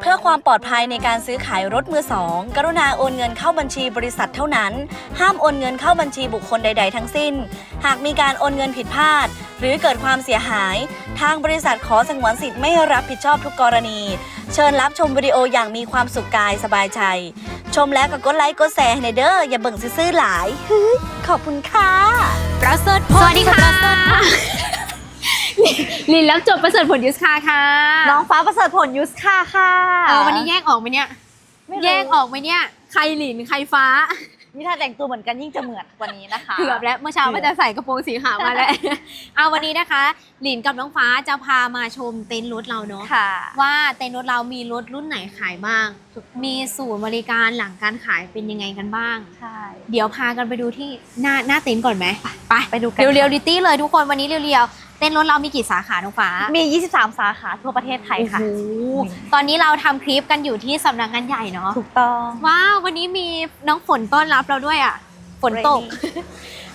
เพื่อความปลอดภัยในการซื้อขายรถมือสองกรุณาโอนเงินเข้าบัญชีบริษัทเท่านั้น ห้ามโอนเงินเข้าบัญชีบุคคลใด ๆ ทั้งสิ้น หากมีการโอนเงินผิดพลาด หรือเกิดความเสียหาย ทางบริษัทขอสงวนสิทธิ์ไม่รับผิดชอบทุกกรณี เชิญรับชมวิดีโออย่างมีความสุขกายสบายใจ ชมแล้วก็กดไลค์กดแชร์ให้ในเด้ออย่าเบิ่งซื่อๆหลายเฮ้ยขอบคุณค่ะประเสริฐผลสวัสดีค่ะ ลินแล้วจบประเสริฐผลยุสคาค่ะน้องฟ้าประเสริฐผลยุสค่าค่ะเออวันนี้แยกออกไหมเนี่ยไม่รู้แยกออกไหมเนี่ย ใครหลินใครฟ้า นี่ถ้าแต่งตัวเหมือนกันยิ่งจะเหมือนกว่านี้นะคะเกือบแล้วเมื่อเช้าก็จะใส่กระโปรงสีขาวมาแล้ว เอาวันนี้นะคะ หลินกับน้องฟ้าจะพามาชมเต็นท์รถเราเนาะค่ะว่าเต็นท์รถเรามีรถรุ่นไหนขายบ้าง มีศูนย์บริการหลังการขายเป็นยังไงกันบ้างใช่เดี๋ยวพากันไปดูที่หน้าหน้าเต็นท์ก่อนไหมไปไปดูกันเรียวๆดิตี้เลยทุกคนวันนี้เรียวๆ เต็นท์รถเรามีกี่สาขาน้องฟ้า มี 23 สาขาทั่วประเทศไทยค่ะ โอ้โหตอนนี้เราทำคลิปกันอยู่ที่สำนักงานใหญ่เนาะ ถูกต้อง ว้าว วันนี้มีน้องฝนต้อนรับเราด้วยอะ ฝนตก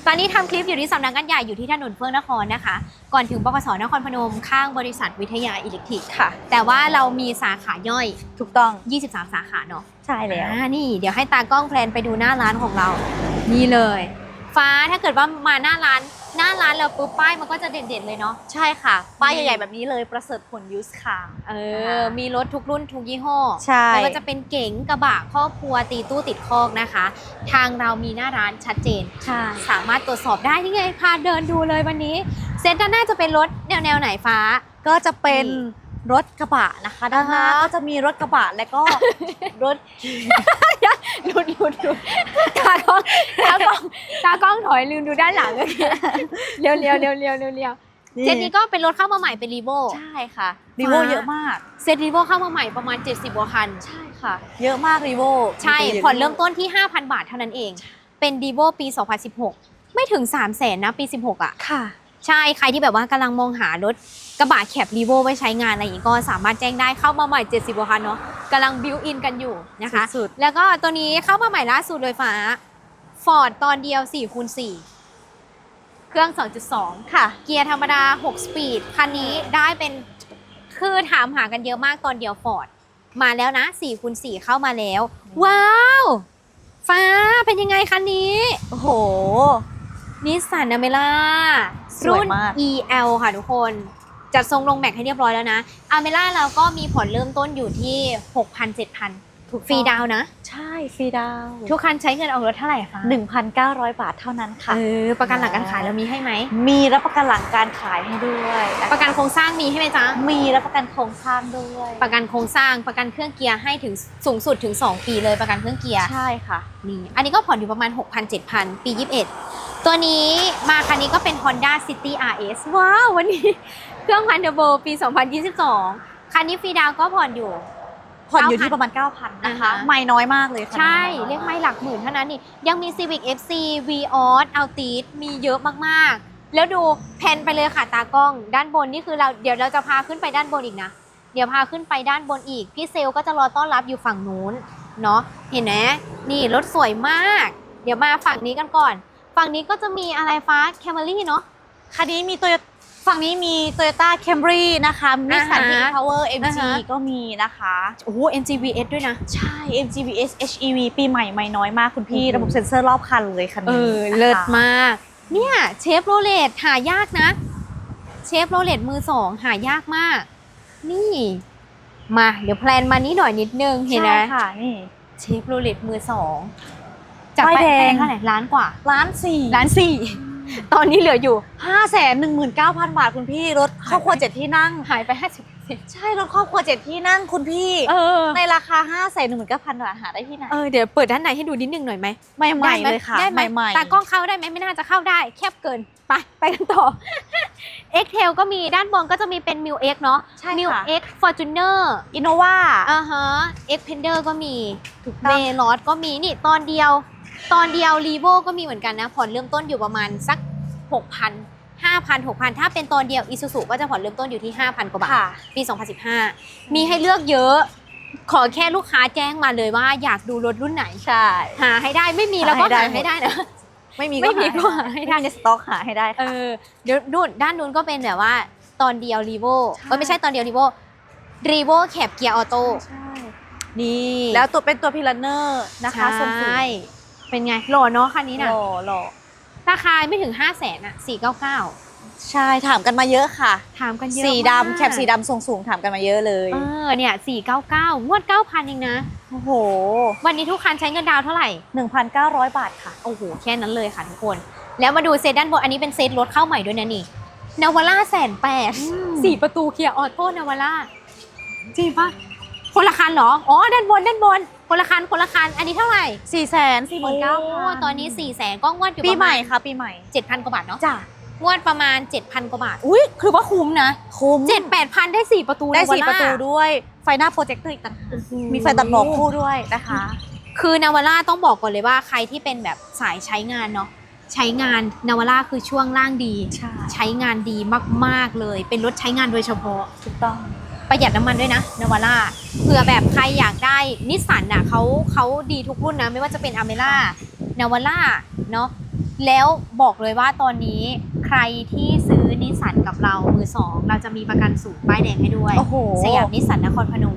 ตอนนี้ทำคลิปอยู่ที่สำนักงานใหญ่อยู่ที่ถนนเฟื่องนครนะคะ ก่อนถึงบกสนครพนมข้างบริษัทวิทยาอิเล็กทริก ค่ะ แต่ว่าเรามีสาขาย่อย ถูกต้อง 23 สาขาเนาะใช่แล้ว อ่านี่ เดี๋ยวให้ตากล้องแพลนไปดูหน้าร้านของเรา นี่เลย ฟ้าถ้าเกิดว่ามาหน้าร้าน หน้าร้านเราปุ๊บป้ายมันก็จะเด่นๆเลยเนาะ ใช่ค่ะ ป้ายใหญ่ๆแบบนี้เลยประเสริฐผลยูสค่ะ เออ มีรถทุกรุ่นทุกยี่ห้อใช่ไม่ว่าจะเป็นเก๋งกระบะครอบครัวตีตู้ติดคอกนะคะ ทางเรามีหน้าร้านชัดเจนใช่สามารถตรวจสอบได้นี่ไงพาเดินดูเลยวันนี้ เซตด้านหน้าจะเป็นรถแนวแนวไหนฟ้า ก็จะเป็นนี่ รถกระบะนะคะด้านหน้าอ่าฮะก็จะมีรถกระบะและก็รถหลุดหลุดหลุดตากล้องตากล้องตากล้องถอยลืมดูด้านหลังเลยเร็วเร็วเร็วเร็วเร็วเร็วเซตนี้ก็เป็นรถเข้ามาใหม่เป็นรีโวใช่ค่ะรีโวเยอะมากเซตรีโวเข้ามาใหม่ประมาณ 70กว่าคันใช่ค่ะ เยอะมากรีโวใช่ผ่อนเริ่มต้นที่ 5,000 บาทเท่านั้นเอง เป็นดีโวปี 2016 ไม่ถึง 3 0 0แสนนะปี 16 อะค่ะ ใช่ใครที่แบบว่ากำลังมองหารถ กระบะแคปรีโวไว้ใช้งานอะไรอย่างงี้ก็สามารถแจ้งได้เข้ามาใหม่ 70กว่าคันเนาะกำลังบิวอินกันอยู่นะคะสุดแล้วก็ตัวนี้เข้ามาใหม่ล่าสุดเลยฟ้า Ford ตอนเดียว4คูณ4เครื่อง 2.2 ค่ะ เกียร์ธรรมดา 6 สปีด คันนี้ได้เป็นคือถามหากันเยอะมากตอนเดียว Ford มาแล้วนะ4คูณ4เข้ามาแล้ว ว้าว ฟ้าเป็นยังไงคันนี้ โอ้โหนิสสันอเมล่าสวยรุ่นมาก EL ค่ะทุกคน จัดทรงลงแม็กให้เรียบร้อยแล้วนะอเมล่าเราก็มีผ่อนเริ่มต้นอยู่ที่ 6,000 7,000ถูกฟรีดาวน์นะ ใช่ฟรีดาวทุกคันใช้เงินออกรถเท่าไหร่คะ1,900 บาทเท่านั้นค่ะเออประกันหลังการขายเรามีให้ไหม มีรับประกันหลังการขายให้ด้วยคประกันโครงสร้างมีให้ไหมจ๊ะมีรับประกันโครงสร้างด้วย ประกันโครงสร้างประกันเครื่องเกียร์ให้ถึงสูงสุดถึง 2 ปีเลยประกันเครื่องเกียร์ใช่ค่ะนี่อันนี้ก็ผ่อนอยู่ประมาณ 6,000 7,000 ปี 21 ตัวนี้มาคันนี้ก็เป็น Honda City RS ว้าววันนี้ เครื่องพันเดอร์โบปี 2022 คันนี้ฟรีดาวน์ก็ผ่อนอยู่ ผ่อนอยู่9,000ที่ประมาณ 9,000 นะคะอ่าฮะ ไม่น้อยมากเลยค่ะใช่ เรียกไม่หลักหมื่นเท่านั้นนี่ ยังมี Civic FC v o s Altis มีเยอะมากๆ แล้วดูแผนไปเลยค่ะตากล้อง ด้านบนนี่คือเราเดี๋ยวเราจะพาขึ้นไปด้านบนอีกนะ เดี๋ยวพาขึ้นไปด้านบนอีก พี่เซลก็จะรอต้อนรับอยู่ฝั่งนู้นเนาะเห็นไหมนี่รถสวยมาก เดี๋ยวมาฝั่งนี้กันก่อน ฝั่งนี้ก็จะมีอะไรฟ้า Camry เนาะ คันนี้มีโตโย ฝั่งนี้มี Toyota Camry นะคะนิสสันอ่า King ฮะ Power อ่า MG ฮะ ก็มีนะคะ โอ้โห MGVS ด้วยนะ ใช่ MGVS HEV ปีใหม่ไม่น้อยมากคุณพี่ โอ้โห ระบบเซ็นเซอร์รอบคันเลยคันเอนี้อ นะคะเลิศมาก เนี่ยเชฟโรเลตหายากนะ เชฟโรเลตมือสองหายากมาก นี่ มาเดี๋ยวแพลนมานี้หน่อยนิดนึงเห็นไหมใช่ค่ะนี่ เชฟโรเลตมือสองจากป้ายไปแดงเท่าไหร่ล้านกว่าล้านสี่ล้านสี่ ตอนนี้เหลืออยู่ห้าแสนหนึ่งหมื่นเก้าพันบาทคุณพี่รถครอบครัวเจ็ดที่นั่ง หายไปห้าสิบใช่รถครอบครัวเจ็ดที่นั่งคุณพี่ เออ ในราคาห้าแสนหนึ่งหมื่นเก้าพันบาทหาได้ที่ไหน เออเดี๋ยวเปิดด้านในให้ดูนิดนึงหน่อยไหมใหม่ได้ๆไหมเลยค่ะได้ไหมใหม่ๆตากล้องเข้าได้ไหมไม่น่าจะเข้าได้ แคบเกินไปไปกันต่อ X t a i l ก็มีด้านบนก็จะมีเป็น m i l X เนาะใช่ m i l ค่ะ X Fortuner อินโนวาอ่าฮะ X Pender ก็มีถูกเวต้องลอสก็มีนี่ตอนเดียว ตอนเดียวรีโวก็มีเหมือนกันนะผ่อนเริ่มต้นอยู่ประมาณสัก 6,000 5,000 6,000 ถ้าเป็นตอนเดียวอีซูซูก็จะผ่อนเริ่มต้นอยู่ที่ 5,000 กว่าบาทค่ะปี 2015 มีให้เลือกเยอะ ขอแค่ลูกค้าแจ้งมาเลยว่าอยากดูรถรุ่นไหน ใช่ หาให้ได้ไม่มีเราก็หาหาให้ให้ได้ได้นะ ไม่มีไม่มีก็ก็หาหาให้ให้ได้ได้ในสต็อกหาให้ได้เอค่ะอเดี๋ยวนู่นด้านนู้นก็เป็นแบบว่าตอนเดียวรีโวใช่ก็ไม่ใช่ตอนเดียวรีโวรีโวแคปเกียร์ออโต้ใช่นี่แล้วตัวเป็นตัวพิลันเนอร์นะคะทรงสูงใช่เป็นไงหล่อเนาะคันนี้หนะล่อหล่อ ราคาไม่ถึง 5 0 0แสนอะ499 ใช่ถามกันมาเยอะค่ะ ถามกันเยอะสีมากดำแคปสีดำทรงสูงถามกันมาเยอะเลย เออเนี่ย499งวด 9,000 เองนะ โอ้โห วันนี้ทุกคันใช้เงินดาวน์เท่าไหร่ 1,900 บาทค่ะ โอ้โห แค่นั้นเลยค่ะทุกคน แล้วมาดูเซตด้านบน อันนี้เป็นเซตรถเข้าใหม่ด้วยนะนี่นาวาร่าแสนแปดมสี่ประตูเกียร์ออโต้นาวาร่าจริงปะคนละคันเหรอ อ๋อ ด้านบน ด้านบน คนละคันคนละคันอันนี้เท่าไหร่4 4 9 0 0โอ้ตอนนี้4ี่แสนก็งวดอยู่ปีประใหมาม่ณค่ะ ปีใหม่เจ็ดพันกว่าบาทเนาะจ้ะงวดประมาณ 7,000 กว่าบาท อุ้ยคือว่าคุ้มนะ คุ้มเจ็ดแปดพันได้สี่ประตูได้นาวาสี่ร่าประตูด้วย ไฟหน้าโปรเจคเตอร์อีกต่างหากโอ้โหมีไฟตัดหมอกคู่ด้วยนะคะ คือนาวาร่าต้องบอกก่อนเลยว่าใครที่เป็นแบบสายใช้งานเนาะใช้งานนาวาร่าคือช่วงล่างดี ใช่ใช้งานดีมากๆเลย เป็นรถใช้งานโดยเฉพาะถูกต้อง ประหยัดน้ำมันด้วยนะนาวาร่าเผื่อแบบใครอยากได้นิสสันน่ะเขาเขาดีทุกรุ่นนะ ไม่ว่าจะเป็นอเมร่านาวาร่าเนาะแล้วบอกเลยว่าตอนนี้ใครที่ซื้อนิสสันกับเรามือสองเราจะมีประกันสูงป้ายแดงให้ด้วยโอ้โหสยามนิสสันนครพนม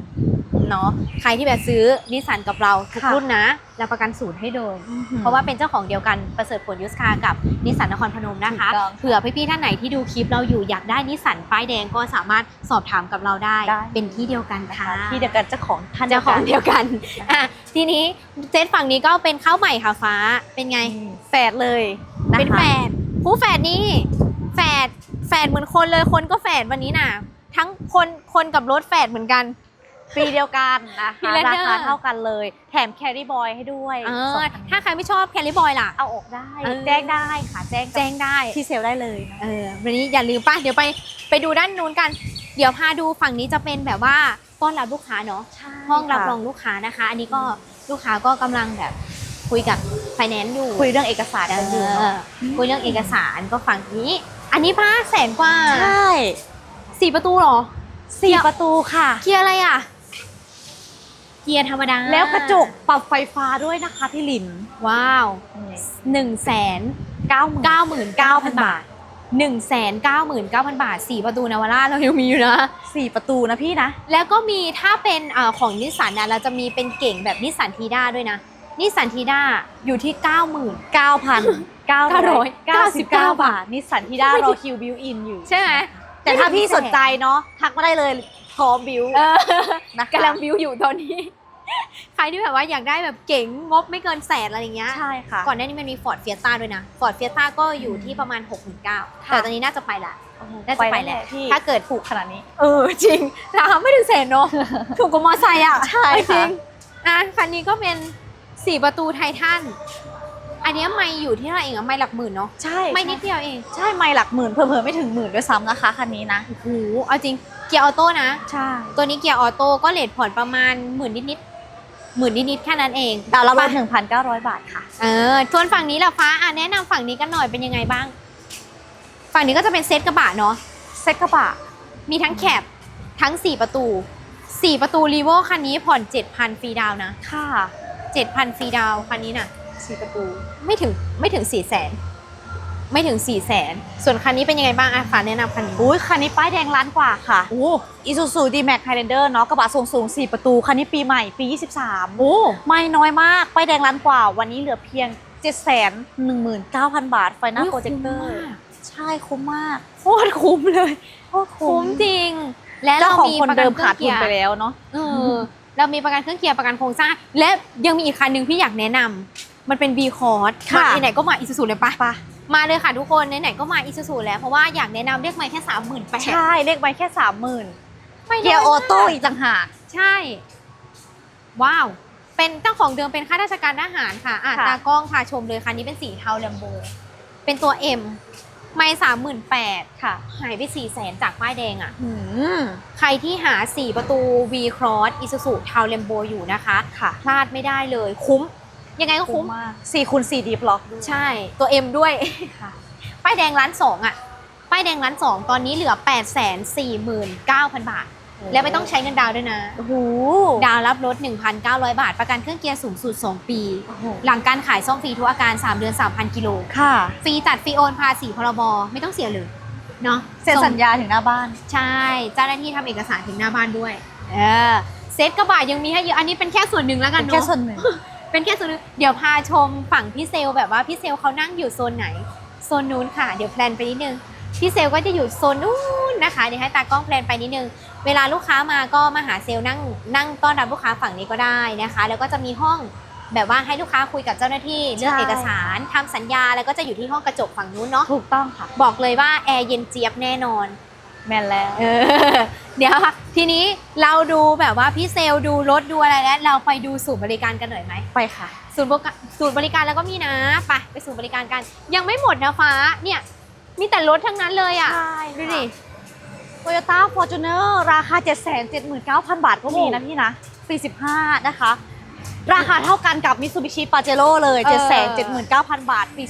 เนาะใครที่แบบซื้อนิสสันกับเราทุกค่ะรุ่นนะเราประกันศูนย์ให้เลยเพราะว่าเป็นเจ้าของเดียวกันประเสริฐผลยุสคากับนิสสันนครพนมนะคะถูกต้องเผื่อพี่ๆท่านไหนที่ดูคลิปเราอยู่อยากได้นิสสันป้ายแดงก็สามารถสอบถามกับเราได้ได้ เป็นที่เดียวกันค่ะที่เดียวกันเจ้าของท่านเจ้าของเดียวกันอะทีนี้เซตฝั่งนี้ก็เป็นข้าวใหม่ค่ะฟ้าเป็นไงแฝดเลยนะคะเป็นแฝดคู่แฝดนี่แฝดแฝดเหมือนคนเลยคนก็แฝดวันนี้น่ะ ทั้งคนคนกับรถแฝดเหมือนกัน ปีเดียวกันนะพี่คะเลนราเดอร์คาเท่ากันเลย แถมแครี่บอยให้ด้วยเอสองอพันถ้าใครไม่ชอบแคลรี่บอยล่ะ เอาออกได้ เออ แจ้งได้ค่ะ แจ้งแจ้งได้ที่เซลลได้เลยนะ เออวันนี้อย่าลืมป่ะ เดี๋ยวไปไปดูด้านนู้นกัน เดี๋ยวพาดูฝั่งนี้จะเป็นแบบว่าต้อนรับลูกค้าเนาะใช่ห้องรับค่ะรองลูกค้านะคะ อันนี้ก็ลูกค้าก็กำลังแบบคุยกับไฟแนนซ์อยู่คุยเรื่องเอกสารเอกันอยู่อเนาะคุยเรื่องเอกสารก็ฝั่งนี้ อันนี้ป้าแสนกว่าใช่สี่ประตูเหรอ สี่ประตูค่ะเกียร์อะไรอะ เกียร์ธรรมดาแล้วกระจกปรับไฟฟ้าด้วยนะคะพี่ลินว้าวหนึ่งแสนเก้าหมื่นเก้าหมื่นเก้าพันบาทหนึ่งแสนเก้าหมื่นเก้าพันบาทสี่ประตูนาวาร่าเรายังมีอยู่นะสี่ประตูนะพี่นะ แล้วก็มีถ้าเป็นเออของนิสสันนะเราจะมีเป็นเก่งแบบนิสสันทีด้าด้วยนะนิสสันทีด้าอยู่ที่90,000เก้าพันเก้าร้อยเก้าสิบเก้า999 บาทนิสสันที่ได้รอคิวบิวอินอยู่ ใช่ไหมแต่ถ้าพี่สนใจเนาะทักมาได้เลย พร้อมบิวเออนะคะกำลังวิวอยู่ตอนนี้ ใครที่แบบว่าอยากได้แบบเก๋งงบไม่เกินแสนอะไรอย่างเงี้ย ใช่ค่ะ ก่อนหน้านี้มันมี Ford Fiesta ด้วยนะ Ford Fiesta ก็อยู่ที่ประมาณ 69,000แต่ตอนนี้น่าจะไปละ น่าจะไปแหละพี่ถ้าเกิดถูกขนาดนี้ เออจริงราคาไม่ถึงแสนเนาะถูกกว่ามอไซค์อะใช่จค่ะริงอะคันนี้ก็เป็นสี่ประตูไททัน อันเนี้ยไม่อยู่ที่เท่าไหร่เองอะไม่หลักหมื่นเนาะใช่ไม่นิดเดียวเองใช่ไม่หลักหมื่นเพิ่มๆไม่ถึงหมื่นด้วยซ้ำนะคะคันนี้นะโอ้โหเอาจริงเกียร์ออโต้นะ ใช่ตัวนี้เกียร์ออโต้ก็เลทผ่อนประมาณหมื่นนิดๆหมื่นนิดๆแค่นั้นเองดาวน์ละวันไปหนึ่งพันเก้าร้อยบาทค่ะเออส่วนฝั่งนี้ล่ะฟ้าอะแนะนำฝั่งนี้กันหน่อยเป็นยังไงบ้าง ฝั่งนี้ก็จะเป็นเซตกระบะเนาะเซ็กกระบะมีทั้งแคปทั้ง4ประตู4ประตูรีโวคันนี้ผ่อน7,000ฟรีดาวน์นะค่ะ7,000ฟรีดาวน์คันนี้น่ะ สี่ประตูไม่ถึงไม่ถึง4 0 0แสนไม่ถึง4 0 0แสนส่วนคันนี้เป็นยังไงบ้างอะฟ้าแนะนำคันนี้อุ้ยคันนี้ป้ายแดงล้านกว่าค่ะโอ้อีซูซูดีแม็กไฮแลนเดอร์เนาะกระบะทรงสูง4ประตู คันนี้ปีใหม่ปี 23โอ้ไม่น้อยมาก ป้ายแดงล้านกว่า วันนี้เหลือเพียง 7 1 9 0 0 0 บาท ไฟหน้าโปรเจคเตอร์ ใช่คุ้มมากโคตรคุ้มเลยโคตรคุ้มจริง และเจ้าเราของมีคนประกัเดินมเครื่ขาอดงเกีทุนยร์ไปแล้วเนาะเออเรามีประกันเครื่องเกียร์ประกันโครงสร้าง และยังมีอีกคันหนึ่งพี่อยากแนะนำ มันเป็น V c o r d ค่ะมาไหนๆก็มาอีซูซูเลยปะปะ มาเลยค่ะทุกคนไหนๆก็มาอีซูซูแล้วเพราะว่าอยากแนะนำเรียกไม่แค่สามหมื่นแปดใช่เลขไปแค่30,000เกียร์ออโต้อีกต่างหาก ใช่ ว้าว เป็นเจ้าของเดิมเป็นข้าราชการทหารค่ะอะค่ะ ตากล้องพาชมเลยคันนี้เป็นสีเทาแลมโบเป็นตัว M ไม่สามหมื่นแปดค่ะหายไปสี่แสนจากป้ายแดงอะ อืมใครที่หา 4 ประตู V Cross Isuzu t o w l e m b o อยู่นะคะ ค่ะ พลาดไม่ได้เลยคุ้ม ยังไงก็คุ้มมาก4คูณ4ดีบล็อกด้วยใช่ตัว M ด้วยค่ะป้ายแดงล้านสองอะป้ายแดงล้านสองตอนนี้เหลือ 8 4 9 0 0 0 บาท แล้วไม่ต้องใช้เงินดาวน์ด้วยนะโอ้โหดาวน์รับรถ 1,900 บาท ประกันเครื่องเกียร์สูงสุด 2 ปีโอ้โหหลังการขายซ่อมฟรีทุกอาการ 3 เดือน 3,000 กิโลค่ะฟรีจัดฟรีโอนภาษีพรบไม่ต้องเสียเลยเนาะเซ็นสัญญาถึงหน้าบ้าน ใช่เจ้าหน้าที่ทำเอกสารถึงหน้าบ้านด้วย เออเซตกระบะยังมีให้เยอะอันนี้เป็นแค่ส่วนหนึ่งแล้วกันเป็นเนาะแค่ส่วนหนึ่ง เป็นแค่ส่วนหนึ่งเดี๋ยวพาชมฝั่งพี่เซลแบบว่าพี่เซลเขานั่งอยู่โซนไหน โซนนู้นค่ะ เดี๋ยวแพลนไปนิดนึง พี่เซลก็จะอยู่โซนนู้นนะคะ เดี๋ยวให้ตากล้องแพลนไปนิดนึง เวลาลูกค้ามาก็มาหาเซลนั่งนั่งต้อนรับลูกค้าฝั่งนี้ก็ได้นะคะ แล้วก็จะมีห้องแบบว่าให้ลูกค้าคุยกับเจ้าหน้าที่เรื่องใช่เอกสารทำสัญญาแล้วก็จะอยู่ที่ห้องกระจกฝั่งนู้นเนาะ ถูกต้องค่ะ บอกเลยว่าแอร์เย็นเจี๊ยบแน่นอน แม่นแล้ว เออเดี๋ยวค่ะทีนี้เราดูแบบว่าพี่เซลดูรถดูอะไรแล้ว เราไปดูศูนย์บริการกันหน่อยไหมไปค่ะ ศูนย์บริการศูนย์บริการแล้วก็มีนะไปไปศูนย์บริการกัน ยังไม่หมดนะฟ้าเนี่ย มีแต่รถทั้งนั้นเลยอะใช่ดูดูดิดิ Toyota Fortuner ราคา 779,000 บาทก็มีนะพี่นะปี15นะคะ ราคาเท่ากันกับ Mitsubishi Pajero เลยเออ779,000 บาทปี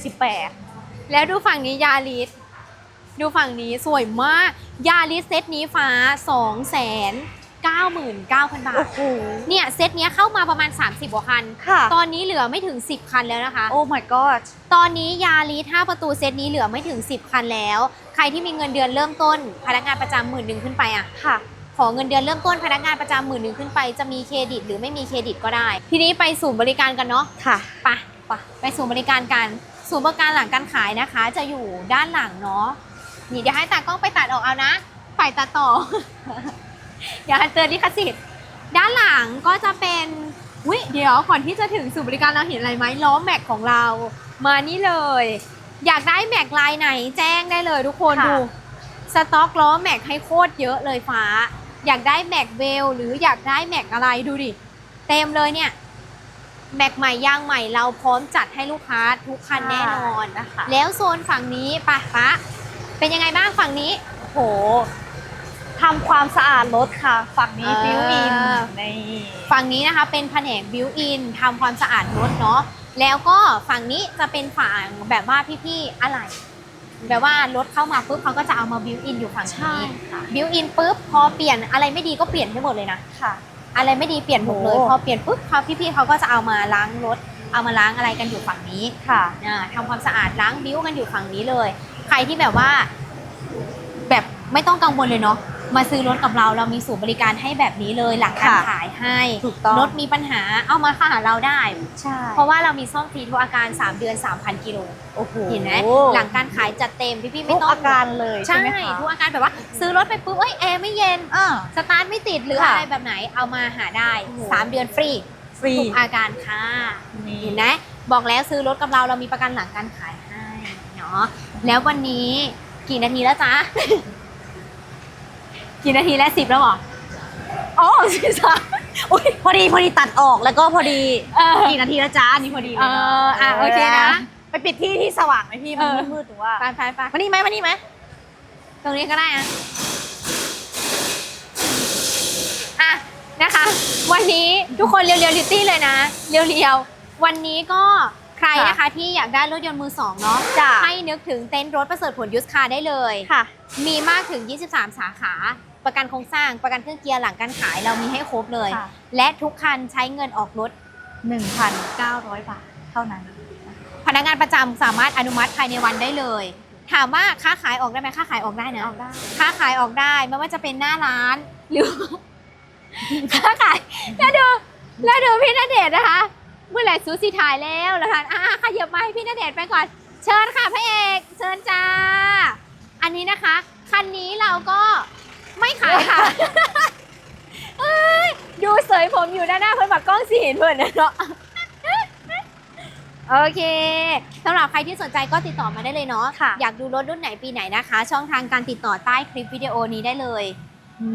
18แล้วดูฝั่งนี้ยาริส ดูฝั่งนี้สวยมาก ยาริสเซตนี้ฟ้า2 9 9 0 0 0 บาท โอ้โห เนี่ยเซตเนี้ยเข้ามาประมาณ 30กว่าคัน ค่ะ ตอนนี้เหลือไม่ถึง 10 คันแล้วนะคะ โอ้ my god ตอนนี้ยาริส5ประตูเซตนี้เหลือไม่ถึง 10 คันแล้ว ใครที่มีเงินเดือนเริ่มต้น พนักงานประจำหมื่นหนึ่งขึ้นไปอะค่ะ ขอเงินเดือนเริ่มต้นพนักงานประจำหมื่นหนึ่งขึ้นไป จะมีเครดิตหรือไม่มีเครดิตก็ได้ ทีนี้ไปศูนย์บริการกันเนาะ ค่ะ ไปไปไปศูนย์บริการกัน ศูนย์บริการหลังการขายนะคะ จะอยู่ด้านหลังเนาะ นี่เดี๋ยวให้ตากล้องไปตัดออกเอานะ ฝ่ายตัดต่อ อย่าให้เตือนลิขสิทธิ์ ด้านหลังก็จะเป็นวิเดี๋ยวก่อนที่จะถึงศูนย์บริการเราเห็นอะไรไหมล้อแม็กของเรา มานี่เลย อยากได้แม็กลายไหนแจ้งได้เลยทุกคนค่ะดู สต็อกล้อแม็กให้โคตรเยอะเลยฟ้า อยากได้แม็กเวลหรืออยากได้แม็กอะไรดูดิ เต็มเลยเนี่ยแม็กใหม่ยางใหม่เราพร้อมจัดให้ลูกค้าทุกคันแน่นอนนะคะแล้วโซนฝั่งนี้ปะปะ เป็นยังไงบ้างฝั่งนี้โอ้โหทำความสะอาดรถค่ะ ฝั่งนี้เออบิวอินในฝั่งนี้นะคะเป็นแผนกบิวอินทำความสะอาดรถเนาะแล้วก็ฝั่งนี้จะเป็นฝั่งแบบว่าพี่ๆอะไร แบบว่ารถเข้ามาปุ๊บเขาก็จะเอามาบิวอินอยู่ฝั่งใช่นี้ค่ะบิวอินปุ๊บพอเปลี่ยนอะไรไม่ดีก็เปลี่ยนให้หมดเลยนะ ค่ะ อะไรไม่ดีเปลี่ยนหมดเลยโอ้ พอเปลี่ยนปุ๊บเขาพี่ๆเขาก็จะเอามาล้างรถ เอามาล้างอะไรกันอยู่ฝั่งนี้ค่ะ อ่าทำความสะอาดล้างบิ้วกันอยู่ฝั่งนี้เลยใค รที่แบบว่า แบบไม่ต้องกังวลเลยเนาะมาซื้อรถกับเราเรามีศูนย์บริการให้แบบนี้เลยหลังการค่ะขายให้ถูกต้องรถมีปัญหาเอามาหาเราได้ ใช่ เพราะว่าเรามีซ่อมฟรีทุกอาการ 3 เดือน 3,000 กิโลโอ้โหเห็นไหมหลังการขายจัดเต็มพี่ๆไม่ทุกต้องอาการเลยใช่ใช่ไหมคะทุกอาการแบบว่า ซื้อรถไปปุ๊บเอ้ยแอร์ไม่เย็นอ่าสตาร์ทไม่ติดหรือค่ะอะไรแบบไหนเอามาหาได้โอ้โห3เดือนฟรีฟรีทุกอาการค่ะนี่เห็นไหมบอกแล้วซื้อรถกับเราเรามีประกันหลังการขายให้เนาะ แล้ววันนี้กี่นาทีแล้วจ๊ะ กี่นาทีแล้วสิบแล้วเหรออ๋อสิสามอุ้ยพอดีพอดีตัดออกแล้วก็พอดีเออ กี่นาทีแล้วจ้าอันนี่พอดีเอออะโอเคนะ ไปปิดที่ที่สว่างไหมพี่มันเออมืดๆหรือว่าไปไปไปมานี่ไหมมานี่ไหมตรงนี้ก็ได้อะอะนะคะ วันนี้ทุกคนเรียวเรียวลิตี้เลยนะ เรียวเรียววันนี้ก็ใค รนะคะที่อยากได้รถยนต์มือสองเนาะจ้าให้นึกถึงเต็นท์รถประเสริฐผลยุสคาได้เลยค่ะ มีมากถึง 23 สาขาประกันโครงสร้างประกันเครื่องเกียร์หลังการขายเรามีให้ครบเลย ค่ะ และทุกคันใช้เงินออกรถ 1,900 บาทเท่านั้น พนักงานประจำสามารถอนุมัติภายในวันได้เลย ถามว่าค้าขายออกได้ไหมค้าขายออกได้นะออกได้ ค้าขายออกได้ไม่ว่าจะเป็นหน้าร้านหรือ ค้าขายแล้วดูแล้วดูพี่ณเดชน์นะคะ เมื่อไหร่ซูซีถ่ายแล้วแล้วท่านอะขยับมาให้พี่ณเดชน์ไปก่อน เชิญค่ะพระเอกเชิญจ้า อันนี้นะคะ คันนี้เราก็ไม่ขายค่ะเอ้ยดูเสยผมอยู่ด้านหน้าเพื่อนบักกล้องสีเห็นเพื่อนนะเนาะโอเคสำหรับใครที่สนใจก็ติดต่อมาได้เลยเนาะค่ะอยากดูรถรุ่นไหนปีไหนนะคะ ช่องทางการติดต่อใต้คลิปวิดีโอนี้ได้เลย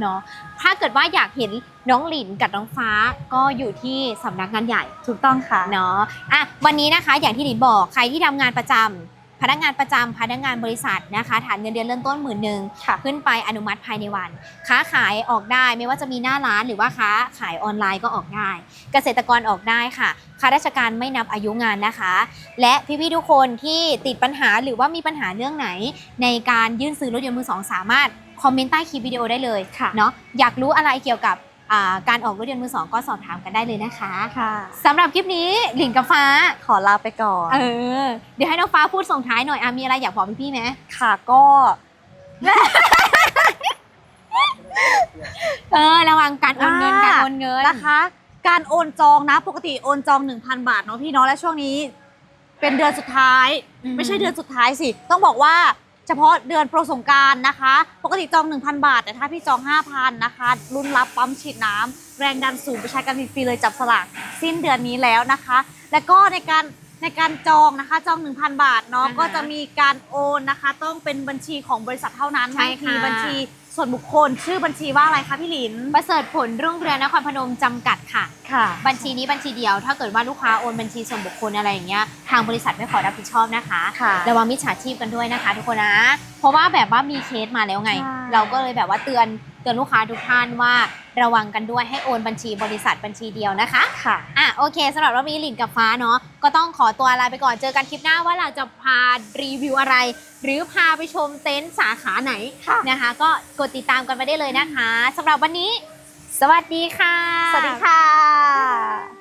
เนาะถ้าเกิดว่าอยากเห็นน้องหลินกับน้องฟ้าก็อยู่ที่สำนักงานใหญ่ถูกต้องค่ะเนาะอะวันนี้นะคะอย่างที่หลินบอกใครที่ทำงานประจำพนักงานประจำพนักงานบริษัทนะคะ ฐานเงินเดือนเริ่มต้นหมื่นหนึ่งค่ะ ขึ้นไปอนุมัติภายในวัน ค้าขายออกได้ไม่ว่าจะมีหน้าร้านหรือว่าค้าขายออนไลน์ก็ออกได้ เกษตรกรออกได้ค่ะข้าราชการไม่นับอายุงานนะคะ และพี่ๆทุกคนที่ติดปัญหาหรือว่ามีปัญหาเรื่องไหน ในการยื่นซื้อรถยนต์มือสองสามารถ คอมเมนต์ใต้คลิปวิดีโอได้เลยค่ะเนาะอยากรู้อะไรเกี่ยวกับอ่าการออกรถยนต์มือสองก็สอบถามกันได้เลยนะคะค่ะสำหรับคลิปนี้หลินกับฟ้าขอลาไปก่อนเออเดี๋ยวให้น้องฟ้าพูดส่งท้ายหน่อยอะมีอะไรอยากบอกพี่ๆไหมค่ะก็นเออระวังการโอนเงินอ่าการโอนเงินนะคะ การโอนจองนะ ปกติโอนจอง 1,000 บาทเนาะพี่เนาะและช่วงนี้ เป็นเดือนสุดท้ายอืมไม่ใช่เดือนสุดท้ายสิ ต้องบอกว่า เฉพาะเดือนโปรสงกรารนะคะ ปกติจอง 1,000 บาท แต่ถ้าพี่จอง 5,000 นะคะ รุ่นรับปั๊มฉีดน้ำแรงดันสูงไปใช้กันฟรีๆเลยจับสลากสิ้นเดือนนี้แล้วนะคะ แล้วก็ในการในการจองนะคะจอง 1,000 บาทเนาะอ่าฮะก็จะมีการโอนนะคะ ต้องเป็นบัญชีของบริษัทเท่านั้นใช่ไม่ค่ะมีบัญชี ส่วนบุคคลชื่อบัญชีว่าอะไรคะพี่หลินประเสริฐผลรุ่งเรืองนครพนมจำกัดค่ะ ค่ะ บัญชีนี้บัญชีเดียว ถ้าเกิดว่าลูกค้าโอนบัญชีส่วนบุคคลอะไรอย่างเงี้ยทางบริษัทไม่ขอรับผิดชอบนะคะค่ะระวังมิจฉาชีพกันด้วยนะคะ ทุกคนนะ เพราะว่าแบบว่ามีเคสมาแล้วไง ใช่ เราก็เลยแบบว่าเตือน เตือนลูกค้าทุกท่านว่าระวังกันด้วยให้โอนบัญชีบริษัทบัญชีเดียวนะคะค่ะอะโอเคสำหรับรอบนี้หลินกับฟ้าเนาะก็ต้องขอตัวลาไปก่อนเจอกันคลิปหน้าว่าเราจะพารีวิวอะไร หรือพาไปชมเต็นท์สาขาไหนค่ะนะคะ ก็กดติดตามกันไปได้เลยนะคะสำหรับวันนี้ สวัสดีค่ะ สวัสดีค่ะ